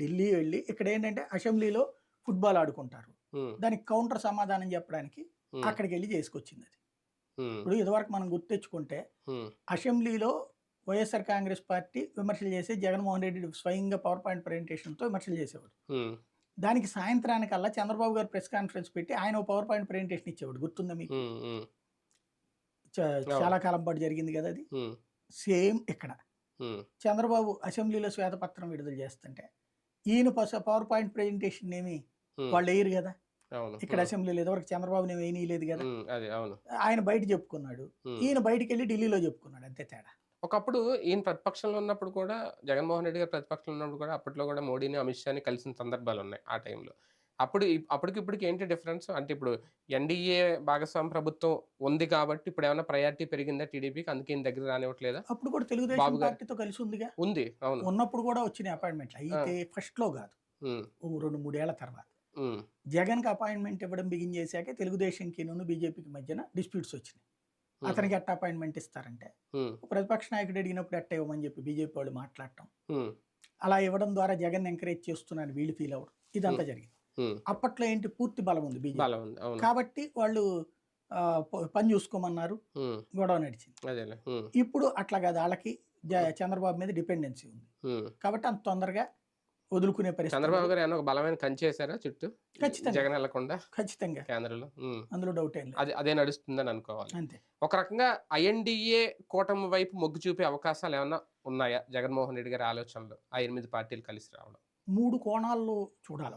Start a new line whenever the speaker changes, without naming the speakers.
ఢిల్లీ వెళ్ళి ఇక్కడ ఏంటంటే అసెంబ్లీలో ఫుట్బాల్ ఆడుకుంటారు. దానికి కౌంటర్ సమాధానం చెప్పడానికి అక్కడికి వెళ్ళి చేసుకొచ్చింది అది. ఇప్పుడు ఇదివరకు మనం గుర్తెచ్చుకుంటే అసెంబ్లీలో వైఎస్ఆర్ కాంగ్రెస్ పార్టీ విమర్శలు చేసి జగన్మోహన్ రెడ్డి స్వయంగా పవర్ పాయింట్ ప్రజెంటేషన్తో విమర్శలు చేసేవాడు. దానికి సాయంత్రానికల్లా చంద్రబాబు గారు ప్రెస్ కాన్ఫరెన్స్ పెట్టి ఆయన పవర్ పాయింట్ ప్రజెంటేషన్ ఇచ్చేవాడు. గుర్తుందా మీకు? చాలా కాలం పాటు జరిగింది కదా అది. సేమ్ ఇక్కడ. చంద్రబాబు అసెంబ్లీలో శ్వేతపత్రం విడుదల చేస్తుంటే ఈయన పవర్ పాయింట్ ప్రజెంటేషన్ ఏమి వాళ్ళు వేయరు కదా? ఇక్కడ అసెంబ్లీలో ఇదివరకు చంద్రబాబు ఏమి వేయనీయలేదు కదా?
ఉమ్, అదే అవును.
ఆయన బయట చెప్పుకున్నాడు. ఈయన బయటికి వెళ్ళి ఢిల్లీలో చెప్పుకున్నాడు. అంతే తేడా.
ఒకప్పుడు ఈయన ప్రతిపక్షంలో ఉన్నప్పుడు కూడా జగన్మోహన్ రెడ్డి గారు ప్రతిపక్షంలో ఉన్నప్పుడు కూడా అప్పట్లో కూడా మోడీని అమిత్ షాని కలిసిన సందర్భాలు ఉన్నాయి ఆ టైంలో. అప్పుడు అప్పటికి ఇప్పటికి ఏంటి డిఫరెన్స్? అంటే ఇప్పుడు ఎన్డీఏ భాగస్వామి ప్రభుత్వం ఉంది కాబట్టి ఇప్పుడు ఏమైనా ప్రయారిటీ పెరిగిందా టీడీపీకి? అందుకే దగ్గర రానివ్వట్లేదా?
అప్పుడు కూడా తెలుగుదేశం. పార్టీతో కలిసి ఉందిగా.
ఉంది. అవును.
ఉన్నప్పుడు కూడా వచ్చినాయి అపాయింట్మెంట్లు. అయితే ఫస్ట్లో కాదు రెండు మూడేళ్ళ తర్వాత. జగన్కి అపాయింట్మెంట్ ఇవ్వడం బిగిన్ చేశాక తెలుగుదేశంకి నన్ను బీజేపీకి మధ్యన డిస్ప్యూట్స్ వచ్చినాయి. అతనికి ఎట్ట అపాయింట్మెంట్ ఇస్తారంటే ప్రతిపక్ష నాయకుడు అడిగినప్పుడు ఎట్ట ఇవ్వమని చెప్పి బీజేపీ వాళ్ళు మాట్లాడటం. అలా ఇవ్వడం ద్వారా జగన్ ఎంకరేజ్ చేస్తున్నాను వీళ్ళు ఫీల్ అవ్వడం. ఇదంతా జరిగింది. అప్పట్లో ఏంటి? పూర్తి బలం ఉంది బీజేపీ. కాబట్టి వాళ్ళు పని చూసుకోమన్నారు. గొడవ నడిచింది. ఇప్పుడు అట్లా కాదు. వాళ్ళకి చంద్రబాబు మీద డిపెండెన్సీ ఉంది. కాబట్టి అంత తొందరగా వదులుకునే పరిస్థితి
చంద్రబాబు గారు ఏమైనా ఒక బలమైన కంచేసారా చుట్టూ?
ఖచ్చితంగా.
జగన్ వెళ్ళకుండా
ఖచ్చితంగా.
కేంద్రంలో.
అందులో డౌట్ ఏం
అది అదే నడుస్తుందని అనుకోవాలి.
అంతే.
ఒక రకంగా ఐఎన్డిఏ కూటమి వైపు మొగ్గు చూపే అవకాశాలు ఏమైనా ఉన్నాయా? జగన్మోహన్ రెడ్డి గారి ఆలోచనలు ఆ ఎనిమిది పార్టీలు కలిసి రావడం?
మూడు కోణాల్లో చూడాలి.